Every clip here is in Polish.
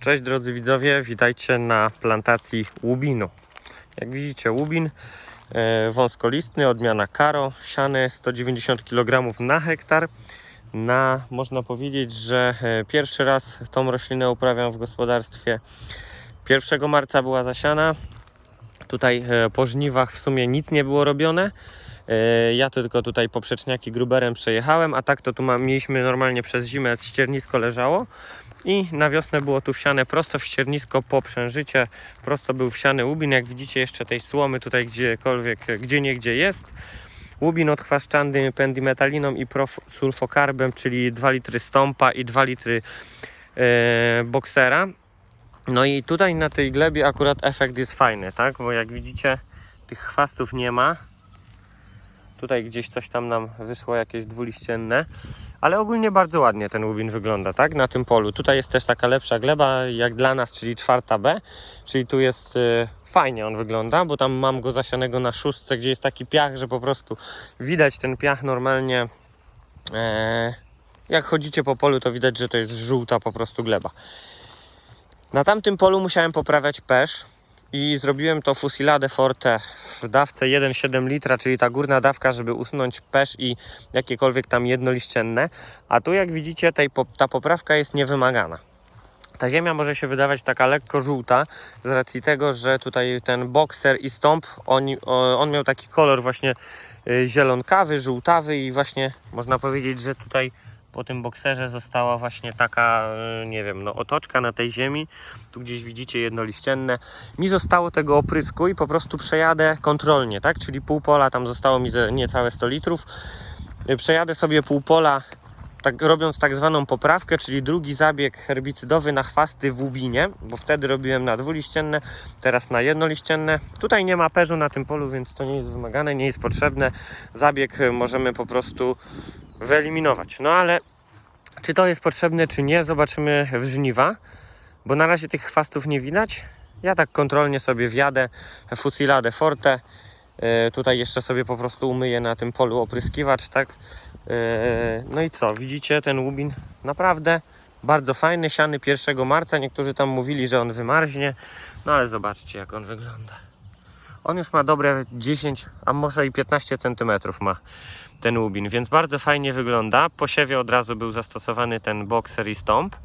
Cześć drodzy widzowie, witajcie na plantacji łubinu. Jak widzicie łubin e, wąskolistny, odmiana Karo, siane 190 kg na hektar. Na, można powiedzieć, że e, pierwszy raz tą roślinę uprawiam w gospodarstwie. 1 marca była zasiana. Tutaj e, po żniwach w sumie nic nie było robione. Ja tylko tutaj poprzeczniaki gruberem przejechałem, a tak to tu mieliśmy normalnie przez zimę ściernisko leżało i na wiosnę było tu wsiane prosto w ściernisko po przężycie, prosto był wsiany łubin, jak widzicie jeszcze tej słomy tutaj gdziekolwiek, gdzie nie gdzie jest. Łubin odchwaszczany pendimetaliną i prosulfokarbem, czyli 2 litry stąpa i 2 litry e, boksera. No i tutaj na tej glebie akurat efekt jest fajny, tak? Bo jak widzicie tych chwastów nie ma. Tutaj gdzieś coś tam nam wyszło jakieś dwuliścienne. Ale ogólnie bardzo ładnie ten łubin wygląda, tak? Na tym polu. Tutaj jest też taka lepsza gleba, jak dla nas, czyli czwarta B. Czyli tu jest y, fajnie on wygląda, bo tam mam go zasianego na szóstce, gdzie jest taki piach, że po prostu widać ten piach normalnie. E, jak chodzicie po polu, to widać, że to jest żółta po prostu gleba. Na tamtym polu musiałem poprawiać pesz i zrobiłem to Fusilade Forte w dawce 1,7 litra, czyli ta górna dawka, żeby usunąć pesz i jakiekolwiek tam jednoliścienne. A tu jak widzicie tej, ta poprawka jest niewymagana. Ta ziemia może się wydawać taka lekko żółta z racji tego, że tutaj ten bokser i stąp, on, on miał taki kolor właśnie y, zielonkawy, żółtawy i właśnie można powiedzieć, że tutaj po tym bokserze została właśnie taka, y, nie wiem, no otoczka na tej ziemi. Tu gdzieś widzicie jednoliścienne. Mi zostało tego oprysku i po prostu przejadę kontrolnie, tak? Czyli pół pola, tam zostało mi niecałe 100 litrów. Y, Przejadę sobie pół pola, tak, robiąc tak zwaną poprawkę, czyli drugi zabieg herbicydowy na chwasty w łubinie, bo wtedy robiłem na dwuliścienne, teraz na jednoliścienne. Tutaj nie ma perzu na tym polu, więc to nie jest wymagane, nie jest potrzebne. Zabieg y, możemy po prostu wyeliminować. No ale czy to jest potrzebne, czy nie, zobaczymy w żniwa, bo na razie tych chwastów nie widać. Ja tak kontrolnie sobie wjadę Fusilade Forte. E, Tutaj jeszcze sobie po prostu umyję na tym polu opryskiwacz, tak? E, No i co, widzicie ten łubin naprawdę bardzo fajny, siany 1 marca. Niektórzy tam mówili, że on wymarznie, no ale zobaczcie jak on wygląda. On już ma dobre 10, a może i 15 cm ma ten łubin, więc bardzo fajnie wygląda. Po siewie od razu był zastosowany ten boxer i stomp.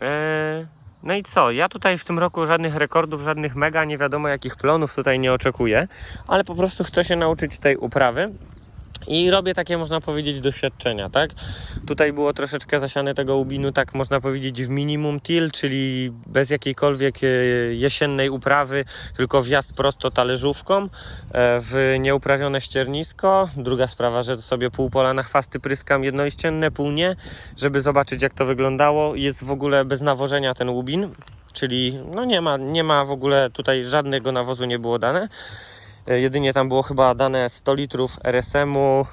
Eee, No i co? Ja tutaj w tym roku żadnych rekordów, żadnych mega, nie wiadomo jakich plonów tutaj nie oczekuję, ale po prostu chcę się nauczyć tej uprawy. I robię takie, można powiedzieć, doświadczenia, tak? Tutaj było troszeczkę zasiane tego łubinu, tak można powiedzieć, w minimum till, czyli bez jakiejkolwiek e, jesiennej uprawy, tylko wjazd prosto talerzówką e, w nieuprawione ściernisko. Druga sprawa, że sobie pół pola na chwasty pryskam jednoliścienne, pół nie, żeby zobaczyć jak to wyglądało. Jest w ogóle bez nawożenia ten łubin, czyli no nie ma, nie ma w ogóle tutaj żadnego nawozu nie było dane. E, Jedynie tam było chyba dane 100 litrów RSM-u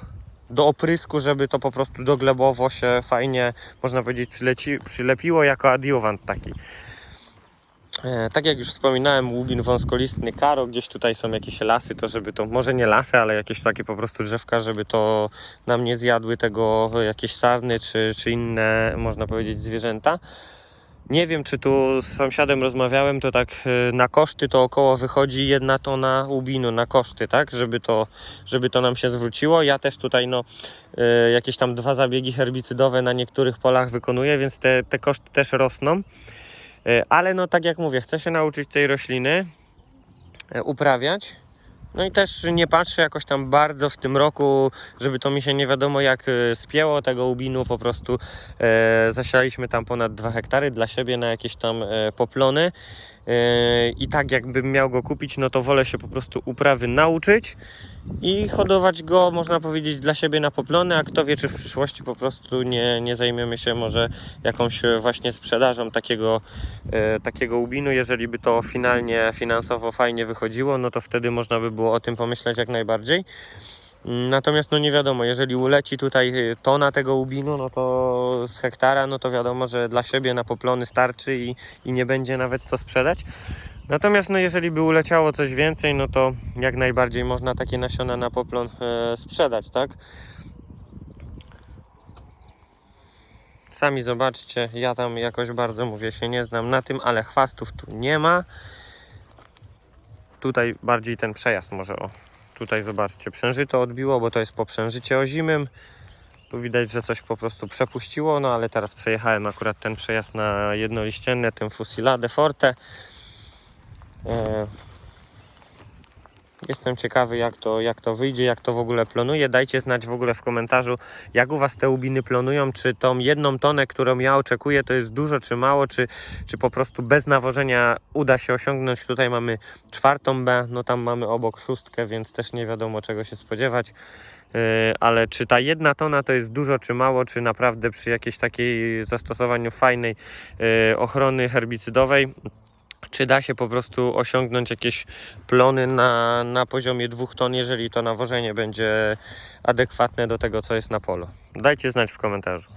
do oprysku, żeby to po prostu doglebowo się fajnie, można powiedzieć, przyleci, przylepiło jako adiowant taki. E, Tak jak już wspominałem, łubin wąskolistny karo, gdzieś tutaj są jakieś lasy, to żeby to, może nie lasy, ale jakieś takie po prostu drzewka, żeby to nam nie zjadły tego jakieś sarny czy, czy inne, można powiedzieć, zwierzęta. Nie wiem, czy tu z sąsiadem rozmawiałem, to tak e, na koszty to około wychodzi jedna tona łubinu na koszty, tak, żeby to, żeby to nam się zwróciło. Ja też tutaj no, e, jakieś tam dwa zabiegi herbicydowe na niektórych polach wykonuję, więc te, te koszty też rosną. E, Ale no tak jak mówię, chcę się nauczyć tej rośliny uprawiać. No i też nie patrzę jakoś tam bardzo w tym roku, żeby to mi się nie wiadomo jak e, spięło. Tego łubinu, po prostu e, zasialiśmy tam ponad 2 hektary dla siebie na jakieś tam e, poplony. E, i tak jakbym miał go kupić, no to wolę się po prostu uprawy nauczyć i hodować go, można powiedzieć, dla siebie na poplony, a kto wie, czy w przyszłości po prostu nie, nie zajmiemy się może jakąś e, właśnie sprzedażą takiego, e, takiego łubinu. Jeżeli by to finalnie finansowo fajnie wychodziło, no to wtedy można by było o tym pomyśleć jak najbardziej. Natomiast no nie wiadomo, jeżeli uleci tutaj y, tona tego łubinu, no to z hektara, no to wiadomo, że dla siebie na poplony starczy i, i nie będzie nawet co sprzedać. Natomiast no jeżeli by uleciało coś więcej, no to jak najbardziej można takie nasiona na poplon e, sprzedać, tak? Sami zobaczcie, ja tam jakoś bardzo mówię się nie znam na tym, ale chwastów tu nie ma. Tutaj bardziej ten przejazd może o. Tutaj zobaczcie, przężyto odbiło, bo to jest po przężycie ozimym. Tu widać, że coś po prostu przepuściło, no ale teraz przejechałem akurat ten przejazd na jednoliścienne, tym Fusilade Forte. E, Jestem ciekawy, jak to, jak to wyjdzie, jak to w ogóle plonuje. Dajcie znać w ogóle w komentarzu, jak u Was te łubiny plonują. Czy tą jedną tonę, którą ja oczekuję, to jest dużo, czy mało, czy, czy po prostu bez nawożenia uda się osiągnąć. Tutaj mamy czwartą B, no tam mamy obok szóstkę, więc też nie wiadomo czego się spodziewać. Yy, ale czy ta jedna tona to jest dużo, czy mało, czy naprawdę przy jakiejś takiej zastosowaniu fajnej yy, ochrony herbicydowej, czy da się po prostu osiągnąć jakieś plony na, na poziomie 2 ton, jeżeli to nawożenie będzie adekwatne do tego, co jest na polu. Dajcie znać w komentarzu.